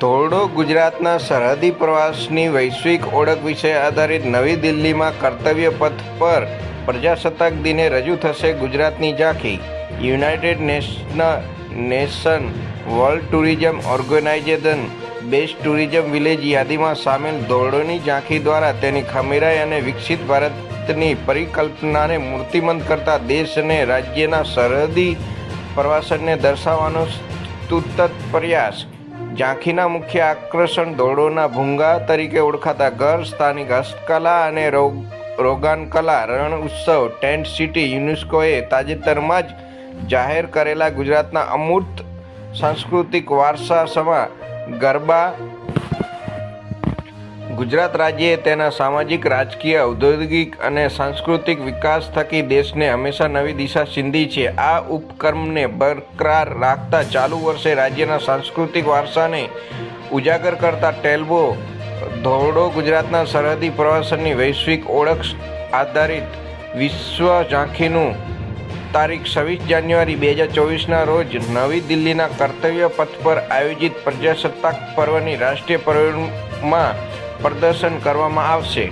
ધોરડો ગુજરાતના સરહદી પ્રવાસની વૈશ્વિક ઓળખ વિશે આધારિત નવી દિલ્હીમાં કર્તવ્ય પથ પર પ્રજાસત્તાક દિને રજૂ થશે ગુજરાતની ઝાંખી. United Nation Nation World Tourism Organization best tourism village યાદીમાં સામેલ ધોરડોની ઝાંખી દ્વારા તેની ખમીરાઈ અને વિકસિત ભારતની પરિકલ્પનાને મૂર્તિમંત કરતા દેશ અને રાજ્યના સરહદી પ્રવાસનને દર્શાવવાનો સ્તુત પ્રયાસ ઝાંખીના મુખ્ય આકર્ષણ ધોરડોના ભૂંગા તરીકે ઓળખાતા ઘર, સ્થાનિક હસ્તકલા અને રોગ, રોગાનકલા, રણ ઉત્સવ, ટેન્ટ સિટી, યુનેસ્કોએ તાજેતરમાં જ જાહેર કરેલા ગુજરાતના અમૂર્ત સાંસ્કૃતિક વારસા સમા ગરબા ગુજરાત રાજ્યએ તેના સામાજિક, રાજકીય, ઔદ્યોગિક અને સાંસ્કૃતિક વિકાસ થકી દેશને હંમેશા નવી દિશા સિંધી છે. આ ઉપક્રમને બરકરાર રાખતા ચાલુ વર્ષે રાજ્યના સાંસ્કૃતિક વારસાને ઉજાગર કરતા ટેલ્બો ધોરડો ગુજરાતના સરહદી પ્રવાસનની વૈશ્વિક ઓળખ આધારિત વિશ્વ ઝાંખીનું તારીખ છવ્વીસ જાન્યુઆરી બે હજાર ચોવીસના રોજ નવી દિલ્હીના કર્તવ્ય પથ પર આયોજિત પ્રજાસત્તાક પર્વની રાષ્ટ્રીય પરેડમાં પ્રદર્શન કરવામાં આવશે.